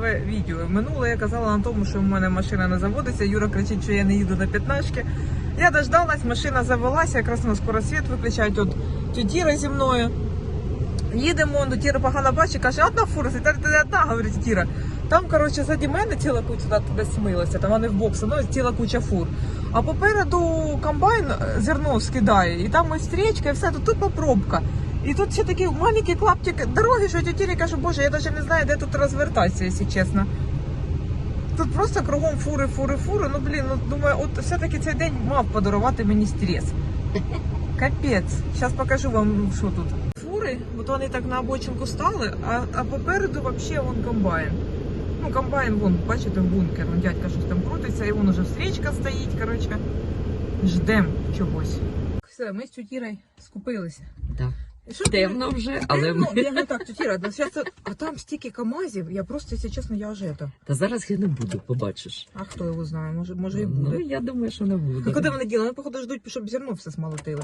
нове відео. Минуле я казала на тому, що в мене машина не заводиться. Юра кричить, що я не їду на п'ятнашки. Я дождалась, машина завелася, якраз на скоро світ виключають от тютіра зі мною. Їдемо, ну Тіра погано бачить, каже, одна фура, ти одна, говорить Тіра. Там, коротше, заді мене ціла куча туди, смилася, там вони в бокси, ну ціла куча фур. А попереду комбайн е, зерно скидає, і там ось стрічка, і все, тут тупо пробка. І тут ще такий маленький клаптик дороги, що тітя Тірі каже, боже, я навіть не знаю, де тут розвертатися, якщо чесно. Тут просто кругом фури, фури, фури. Ну блін, ну думаю, от все-таки цей день мав подарувати мені стрес. Капець. Зараз покажу вам, що тут. Фури, от вони так на обочинку стали, а, а попереду взагалі вон комбайн. Ну, комбайн, вон, бачите, бункер, вон дядька щось там крутиться, і вон уже стрічка стоїть, коротше. Ждем чогось. Все, ми з тютірою скупилися. Так. Що Темно вже, але Темно? ми... Я не так, щас це- а там стільки камазів, я просто, якщо чесно, я это. Та зараз я не буду, побачиш. А хто його знає, може, може і буде. Ну, я думаю, що не буде. Ну, куди вони діли? Вони, походу, ждуть, щоб зерно все смолотили.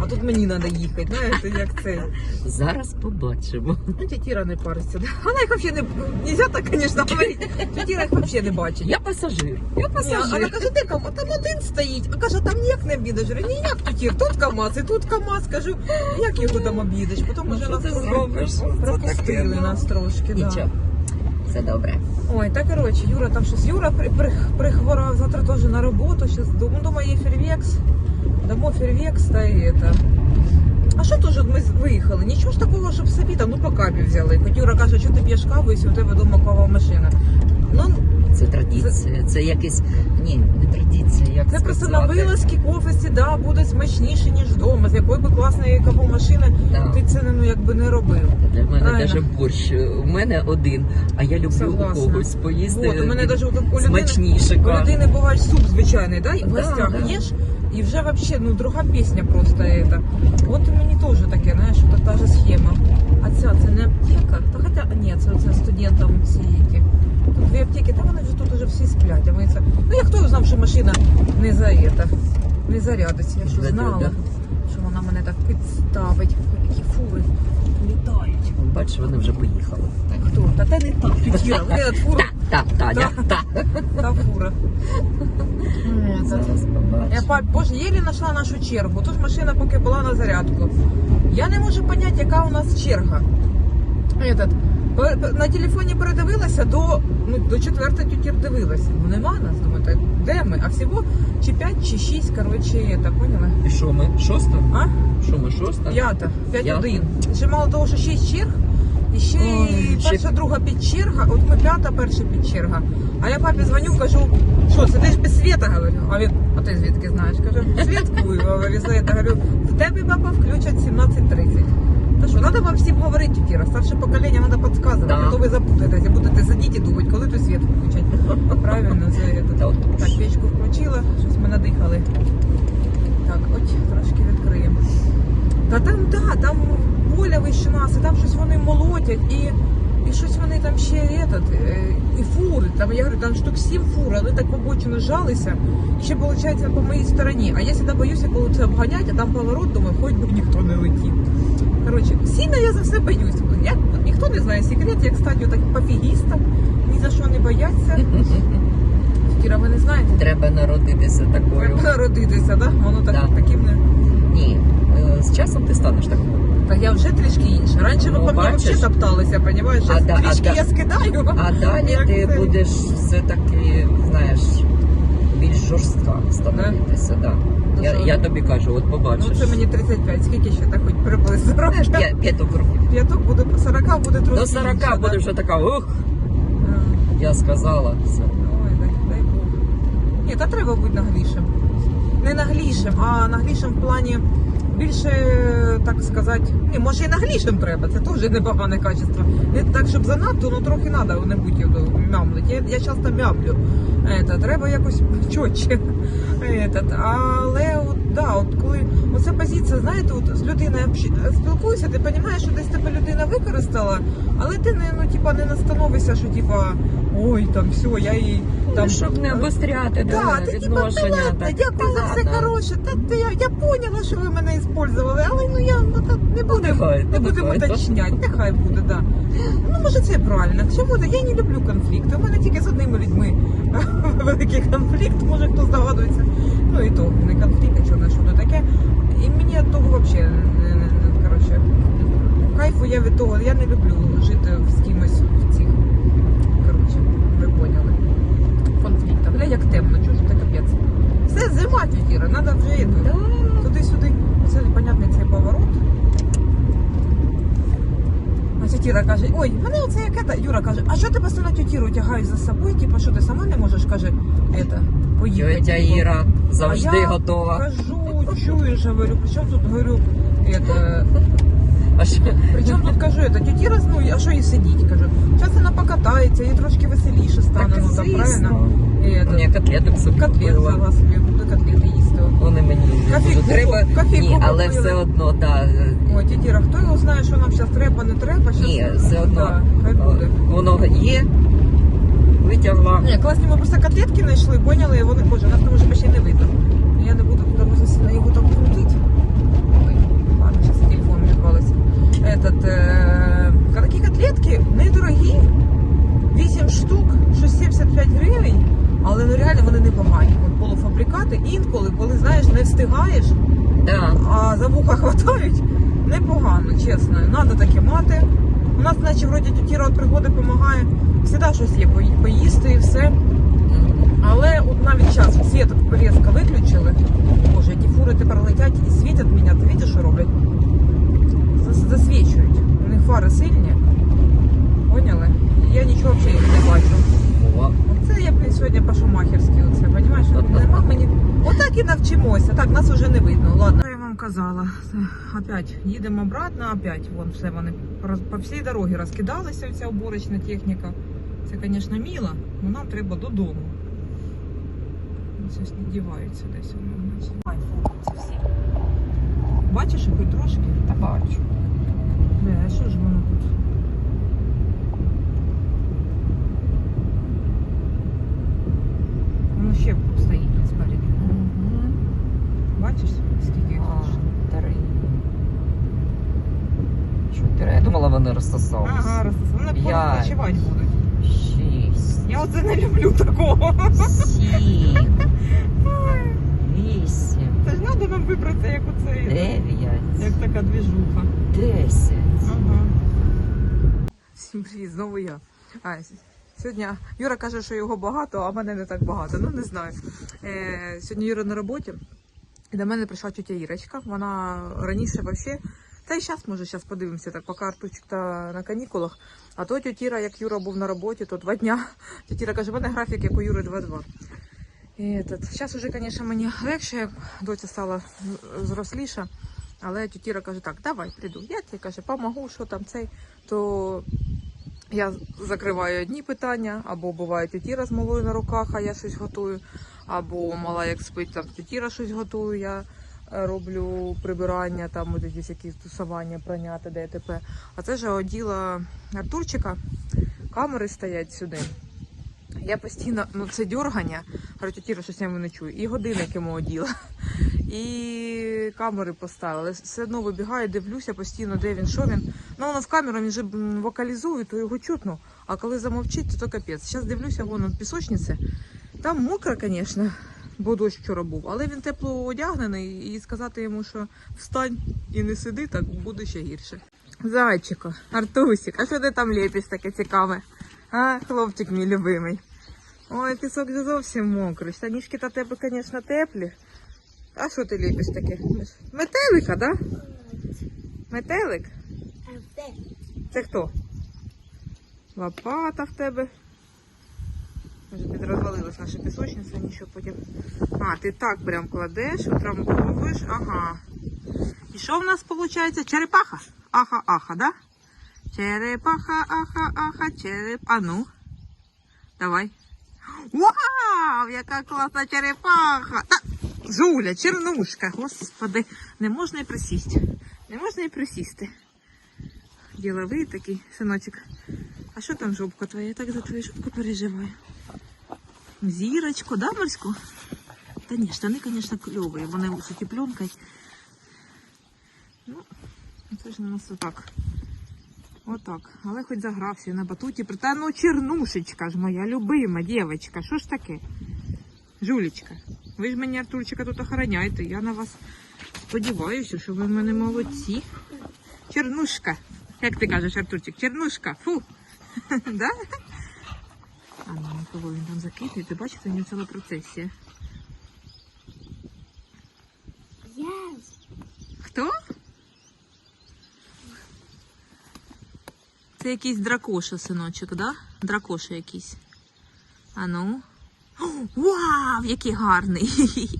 А тут мені треба їхати, знаєте, як це. Зараз побачимо. Ну, тітіра не париться. да? Вона їх взагалі не... Нельзя так, звісно, говорити. Тітіра їх взагалі не бачить. Я пасажир. Я Ні, Вона пасажир. каже, де КамАЗ? Там один стоїть. А каже, там ніяк не об'їдеш. Говорю, ніяк тітір, тут КамАЗ, і тут КамАЗ. Кажу, як його там об'їдеш? Потім Ну, вже нас ти зробиш? Пропустили ну. нас трошки. Нічого. Все добре. Ой, так коротше, Юра там щось. Юра при, при, прихворав, завтра теж на роботу. Щас дома, дома є фірвекс. Дамо фірвекс та і это. А що теж ми виїхали? Нічого ж такого, щоб собі там, ну по каві взяли. Хоч Юра каже, що ти п'єш каву, якщо у тебе вдома кава машина. Ну, Це традиція. Це якесь. Ні, не традиція. Як це просто на вилазки в офісі, да, буде смачніше, ніж вдома. З якої би класної кавомашини Да. ти це ну, якби не робив. Для мене Правильно. навіть борщ. У мене один, а я люблю Согласна. у когось поїсти. От, у мене навіть у людини, смачніше. у людини буває суп звичайний, да, і в Да, гостях да. їш, і вже вообще, ну, друга пісня просто это. От і мені теж таке, знаєш, от та же схема. А ця, це не аптека? Та хоча, ні, це, це студентам ці які. Тут дві аптеки, та вони вже тут уже всі сплять. А ми це... Ну, я хто знав, що машина не за это, не зарядиться. Я що знала, що вона мене так підставить. Які фури літають. Бачиш, вони вже поїхали. Хто? Та те не так, Тетяна, вони от фури, Так, Таня, так. та фура. Я пап, боже, єлі знайшла нашу чергу. Тут машина поки була на зарядку. Я не можу зрозуміти, яка у нас черга. Этот, на телефоні передивилася до, ну, до четвертої тютір дивилася. Ну нема нас, думаю, так, де ми? А всього чи 5, чи 6, коротше, это, поняли? І що ми? Шоста? А? Що ми шоста? П'ята, 5 П'ята. один. Ще мало того, що 6 черг, і ще Ой, і ще- перша, друга підчерга, от ми п'ята, перша підчерга. А я папі дзвоню, кажу, що, сидиш без світа, говорю. А він, а ти звідки знаєш? Кажу, говорю, за це. Говорю, в тебе папа включать 17.30. Та що, треба вам всім говорити, Кіра, Старше покоління треба підказувати, Да. а то ви запутаєтеся, будете сидіти і думати, коли то світ включать. Правильно, це. Так, печку включила, щось ми надихали. Так, от трошки відкриємо. Та там, да, там поля вище нас, і там щось вони молотять, і, і щось вони там ще этот, е, і фури. Там, я говорю, там штук сім фур, вони так в обочину жалися. І ще, виходить, по моїй стороні. А я завжди боюся, коли це обганять, а там поворот, думаю, хоч би ніхто не летів. Коротше, сильно я за все боюсь. Я, ніхто не знає секрет, як стати так пофігістом, ні за що не бояться. Кіра, ви не знаєте? Треба народитися такою. Треба народитися, да? Воно так, Да. таким не. Ні, е, з часом ти станеш такою. Так я вже трішки інша. Раніше ви Ну, по мені бачиш. взагалі топталися, розумієш? А да- а Трішки да- я скидаю. А далі Як ти це? будеш все-таки, знаєш, більш жорстка становитися. Да. Ну, Я, що? я тобі кажу, от побачиш. Ну це мені 35, скільки ще так хоч приблизно Знаєш, років? п'я- п'яток років. П'яток буде, 40 буде трохи До 40 інше, буде да? вже така, ух, А, я сказала. Все. Ой, дай, дай Бог. Ні, та треба бути наглішим. Не наглішим, а наглішим в плані більше, так сказати, ні, може і наглішим треба, це теж непогане качество. Не так, щоб занадто, ну трохи треба не бути мямлить. Я, я часто мямлю. Это, треба якось чотче. Але от, да, от коли оця позиція, знаєте, от з людиною спілкуєшся, ти розумієш, що десь тебе людина використала, але ти не, ну, типа, не настановишся, що типа, ой, там все, я їй там. щоб не обостряти Да, да, та відношення. ладно, так, дякую за все хороше. Та, та я, я поняла, що ви мене использували, але ну я ну, та, не будемо Нехай, не ну, будемо нехай. уточняти. Нехай буде, да. Ну може це правильно. Що буде? Я не люблю конфлікти. У мене тільки з одними людьми великий конфлікт, може хто здогадується. Ну і то не конфлікт, а чорне, що таке. І мені від того взагалі не, не, не, коротше, кайфу я від того. Я не люблю жити з кимось в цих. Коротше, ви поняли. Конфлікта. Бля, як темно, чого ж це капець. Все, зима, тітіра, треба вже йти. Да. Туди-сюди. Це непонятний цей поворот. А тітіра каже, ой, мене оце яке та Юра каже, а що ти постійно тітіру тягаєш за собою? Типа, що ти сама не можеш, каже, это, поїхати. Тетя типу. Іра завжди а я готова. Кажу, чуєш, говорю, при чому тут говорю, это, А що? при чому тут кажу, это, тітіра, ну, а що їй сидіть? Кажу, зараз вона покатається, їй трошки веселіше стане, ну там правильно. І, это, Ні, котлеток собі котлет купила. взяла собі, буду котлети їсти. Вони мені Кофейку дуже треба. кофейку Ні, але все одно, так. Ой, тітіра, хто його знає, що нам зараз треба, не треба? Щас... Ні, все одно. Да, хай буде. Воно є, витягла. Ні, класні ми просто котлетки знайшли, поняли, і вони, боже, нас там вже почти не видно. Я не буду тому що його там крутити. Ой, ладно, зараз телефон відвалився. Этот, е... такі котлетки недорогі, 8 штук, щось 75 гривень, але ну реально вони непогані. От полуфабрикати інколи, коли знаєш, не встигаєш, Да. а за вуха хватають, непогано, чесно. Надо таке мати. У нас, наче, от приходить, допомагає. Всегда щось є поїсти і все. Але от навіть час світ різко виключили. Боже, ті фури тепер летять і світять мене. Ти бачиш, що роблять? Засвічують. У них фари сильні. Поняли? І Я нічого взагалі не бачу. О, Оце я, блін, сьогодні по-шумахерськи оце, розумієш? Мені. Отак і навчимося. Так, нас вже не видно. Ладно. Казала? Опять їдемо обратно, опять. Вон все вони по всій дорозі розкидалися, ця уборочна техніка. Це, звісно, мило, але нам треба додому. Ж не діваються десь воно. всі. Бачиш, хоч трошки? та бачу. Бля, а що ж воно тут? Воно ще стоїть. Бачиш, скільки їх тут? Три. Чотири. Я думала, вони розсосалися. Ага, раз, вони П'ять. будуть. Шість. Я оце не люблю такого. Сім. Вісім. Це ж треба нам вибратися, як оце. Дев'ять. Як така двіжуха. Десять. Ага. Всім привіт, знову я. А, сьогодні Юра каже, що його багато, а мене не так багато. Ну не знаю. Е, сьогодні Юра на роботі. І до мене прийшла тетя Ірочка. Вона раніше взагалі. Та й зараз, може, зараз подивимося, так поки Артурчик та на канікулах. А то Іра, як Юра був на роботі, то два дня. Іра каже, в мене графік, як у Юри 2-2. І этот, зараз уже, звісно, мені легше, як доця стала зросліша. Але тітіра каже, так, давай прийду. Я тебе каже, помогу, що там цей. То я закриваю одні питання, або буває тітіра з малою на руках, а я щось готую, або мала як спить, там тітіра щось готую, я е, роблю прибирання, там от якісь тусування, прання, т.д. т.п. А це ж оділа Артурчика, камери стоять сюди. Я постійно, ну це дергання, говорю, тітіра щось я не чую, і годинник йому оділа. І камери поставили. Все одно вибігаю, дивлюся постійно, де він, що він. Ну, воно в камеру він же вокалізує, то його чутно. А коли замовчить, то, то капець. Зараз дивлюся, вон он пісочниці. Там мокро, звісно, бо дощ вчора був, але він тепло одягнений і сказати йому, що встань і не сиди, так буде ще гірше. Зайчику, Артусик, а що ти там ліпиш таке цікаве? А, хлопчик мій любимий. Ой, пісок же зовсім мокрий. Штанішки та тебе, звісно, теплі. А що ти ліпиш таке? Метелика, да? Метелик? Це хто? Лопата в тебе. Може, під розвалилась наша пісочниця, нічого потім. А, ти так прям кладеш, утрамбовуєш. Ага. І що в нас виходить? Черепаха? Аха, аха, да? Черепаха, аха, аха, череп. А ну. Давай. Вау! Яка класна черепаха! Та, Жуля, чернушка, господи, не можна і присісти. Не можна і присісти. Діловий такий синочок. А що там жопка твоя? Я так за твою жопку переживаю. Зірочку, да, морську? Та ні, штани, звісно, кльові, вони з утепленкою. Ну, це ж у нас отак. Отак. Але хоч загрався на батуті. Та ну чернушечка ж моя любима дівчинка. Що ж таке? Жулечка. Ви ж мені Артурчика тут охороняєте. Я на вас сподіваюся, що ви в мене молодці. Чернушка. Як ти кажеш, Артурчик? Чернушка. Фу. да? А ну, кого він там закидає? Ти бачите, у нього ціла процесія. Yes. Хто? Це якийсь дракоша, синочок, да? Дракоша якийсь. А ну. О, Вау, який гарний.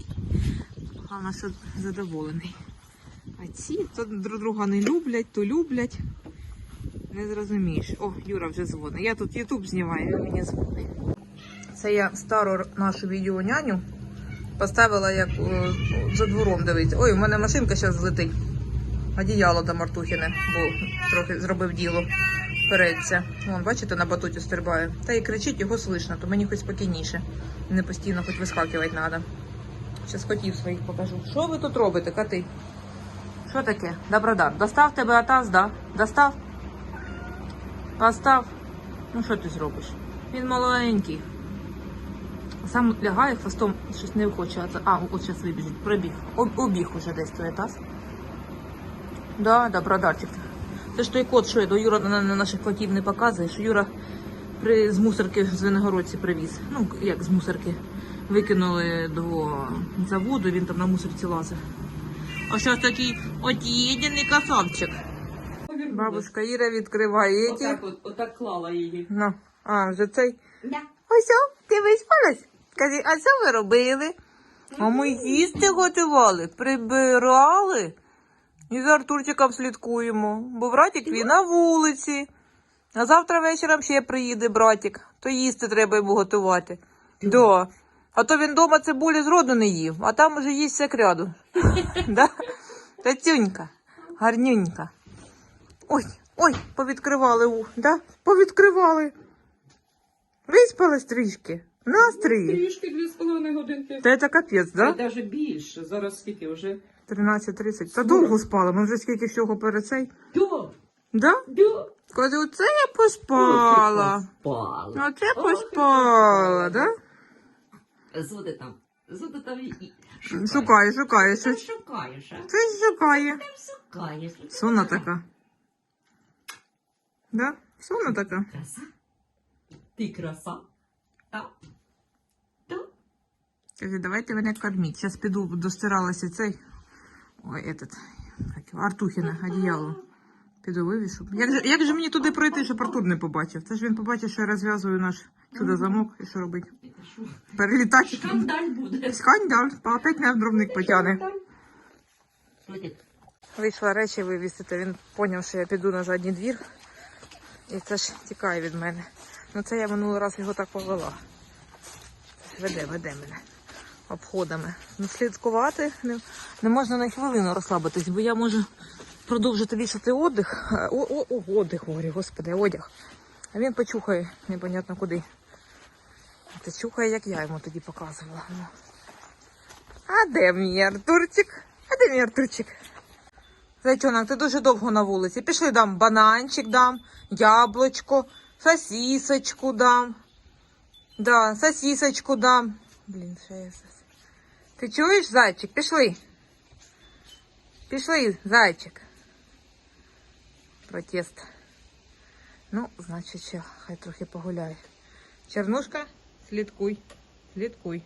Головне, що задоволений. А ці то друг друга не люблять, то люблять. Не зрозумієш. О, Юра вже дзвонить. Я тут Ютуб знімаю, він мені дзвонить. Це я стару нашу відеоняню поставила як е, за двором дивиться. Ой, у мене машинка зараз злетить. Одіяло там Артухіне, бо трохи зробив діло. Переться. Вон, бачите, на батуті стрибає. Та і кричить, його слышно, то мені хоч спокійніше. Не постійно хоч вискакувати треба. Зараз котів своїх покажу. Що ви тут робите, коти? Що таке? Добродар. Достав тебе атас, да? Достав? Постав. Ну що ти зробиш? Він маленький. Сам лягає хвостом, щось не хоче. а от зараз вибіжить, пробіг. Об- Обіг уже десь той таз. Да, да, бродарчик. Це ж той кот, що я до Юра на, на наших котів не показує, що Юра при, з мусорки в Звенигородці привіз. Ну, як з мусорки. Викинули до заводу, він там на мусорці лазив. А зараз такий от'єдений красавчик. Бабушка Іра відкриває ті. Отак, от, отак клала її. Ну, а, вже цей. Да. Ось, о, ти виспалась? Кажи, а що ви робили? А ми їсти готували, прибирали. І за Артурчиком слідкуємо, бо братик він на вулиці. А завтра вечором ще приїде братик, то їсти треба йому готувати. Да. А то він дома цибулі зроду не їв, а там уже їсть всяк ряду. Да? Тацюнька, гарнюнька. Ой, ой, повідкривали, у, да? Повідкривали. Виспалась трішки. Настрій. Трішки дві з половиною годинки. Та це капець, да? Це навіть більше. Зараз скільки вже? 13.30. Та довго спали, ми вже скільки всього перед цей. Да, Да? да. Каже, оце я поспала. Поспала. Оце Ох, поспала, да? Зуди там. Зуди там і... і- Шукає, шукає, Та щось. шукаєш, а? Щось шукає. Там шукаєш. Сонна така. Да? Сонна така. Краса. Ти краса. Так. Так. Каже, давайте мене корміть. Зараз піду достиралася цей. Ой, этот. як його, Артухіна, одіяло. Піду вивішу. Як же, як же мені туди пройти, щоб Артур не побачив? Це ж він побачив, що я розв'язую наш чудо-замок і що робить? Перелітати. Скандаль буде. Скандал, опять мене в дровник потягне. Вийшла речі вивісити, він зрозумів, що я піду на задній двір. І це ж тікає від мене. Ну це я минулий раз його так повела. Веде, веде мене обходами. Ну, слідкувати не, не можна на хвилину розслабитись, бо я можу продовжити вішати одяг. Е, О, о, о, одяг, говорю, господи, одяг. А він почухає, непонятно куди. Та чухає, як я йому тоді показувала. Ну. А де мій Артурчик? А де мій Артурчик? Зайчонок, ти дуже довго на вулиці. Пішли дам бананчик дам, яблучко, сосісочку дам. Да, сосісочку дам. Блін, що я сос... Ти чуєш, зайчик? Пішли. Пішли, зайчик. Протест. Ну, значить, ще хай трохи погуляє. Чернушка, слідкуй. Слідкуй.